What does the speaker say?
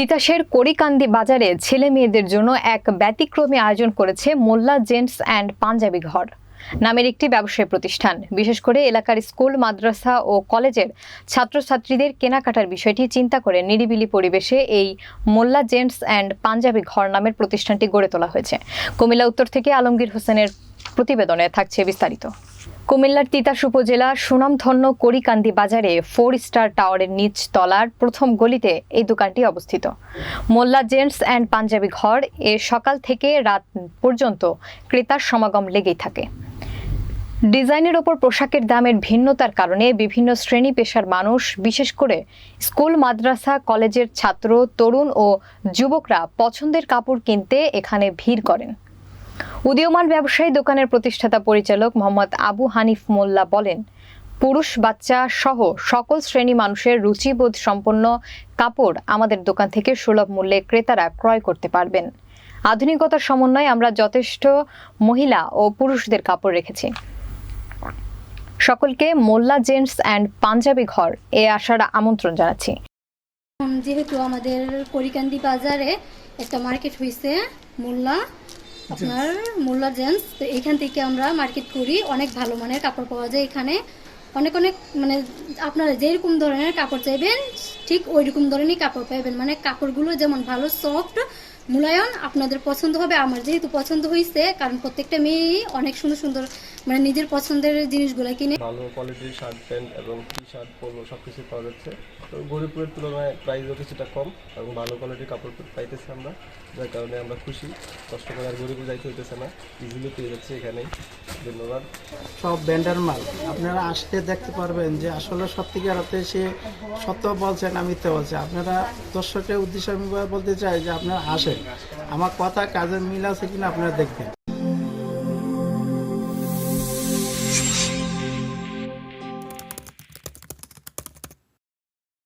তিতাসের করিকান্দি বাজারে ছেলে মেয়েদের জন্য এক ব্যতিক্রমী আয়োজন করেছে মোল্লা জেন্টস অ্যান্ড পাঞ্জাবি ঘর। নামের একটি ব্যবসায়ী প্রতিষ্ঠান। বিশেষ করে এলাকার স্কুল, মাদ্রাসা ও কলেজের ছাত্রছাত্রীদের কেনাকাটার বিষয়টি চিন্তা করে নিরিবিলি পরিবেশে এই মোল্লা জেন্টস অ্যান্ড পাঞ্জাবি ঘর নামের প্রতিষ্ঠানটি গড়ে তোলা হয়েছে। কুমিল্লা উত্তর থেকে আলমগীর হোসেনের প্রতিবেদনে থাকছে বিস্তারিত। কুমিল্লার তিতাস উপজেলার সুনামধন্য করিকান্দি বাজারে ফোর স্টার টাওয়ারের নিচ তলার প্রথম গলিতে এই দোকানটি অবস্থিত। মোল্লা জেন্টস অ্যান্ড পাঞ্জাবি ঘর এ সকাল থেকে রাত পর্যন্ত ক্রেতার সমাগম লেগেই থাকে। ডিজাইনের ওপর পোশাকের দামের ভিন্নতার কারণে বিভিন্ন শ্রেণি পেশার মানুষ, বিশেষ করে স্কুল, মাদ্রাসা, কলেজের ছাত্র, তরুণ ও যুবকরা পছন্দের কাপড় কিনতে এখানে ভিড় করেন। উদীয়মান ব্যবসায়ী দোকানের প্রতিষ্ঠাতা পরিচালক মোহাম্মদ আবু হানিফ মোল্লা বলেন, পুরুষ, বাচ্চা সহ সকল শ্রেণি মানুষের রুচিবোধ সম্পন্ন কাপড় আমাদের দোকান থেকে সুলভ মূল্যে ক্রেতারা ক্রয় করতে পারবেন। আধুনিকতার সমন্বয়ে আমরা যথেষ্ট মহিলা ও পুরুষদের কাপড় রেখেছি। সকলকে মোল্লা জেন্টস অ্যান্ড পাঞ্জাবি ঘর এ আসার আমন্ত্রণ জানাচ্ছি। যেহেতু আমাদের করিকান্দি বাজারে একটা মার্কেট হয়েছে মোল্লা আপনার মোল্লা জেন্টস, তো এখান থেকে আমরা মার্কেট করি। অনেক ভালো মানের কাপড় পাওয়া যায় এখানে। অনেক অনেক মানে আপনারা যেরকম ধরনের কাপড় চাইবেন ঠিক ওই রকম ধরনেরই কাপড় পাবেন মানে কাপড়গুলো যেমন ভালো সফট মূলায়ন আপনাদের পছন্দ হবে আমার যেহেতু পছন্দ হয়েছে কারণ প্রত্যেকটা মেয়েই অনেক সুন্দর সুন্দর মানে নিজের পছন্দের জিনিসগুলো কিনে। ভালো কোয়ালিটির শার্ট প্যান্ট এবং টি শার্ট পোলো সব কিছু পাওয়া যাচ্ছে। তো গরিবপুরের তুলনায় প্রাইসও কিছুটা কম এবং ভালো কোয়ালিটির কাপড় পাইতেছি আমরা যার কারণে আমরা খুশি। কষ্ট করে আর গরিবপুর যাইতে হইতেছে না ইজিলি পেয়ে যাচ্ছে এখানেই। ধন্যবাদ। সব ব্যান্ডার মাল। আপনারা আসতে দেখতে পারবেন যে আসলে সত্যিকার অর্থে সে সত্য বলছে না মিথ্যে বলছি, আপনারা দর্শকের উদ্দেশ্যে আমি বলতে চাই যে আপনারা আসেন। আমার কথা, কাজের মিল আছে কিনা আপনারা দেখবেন।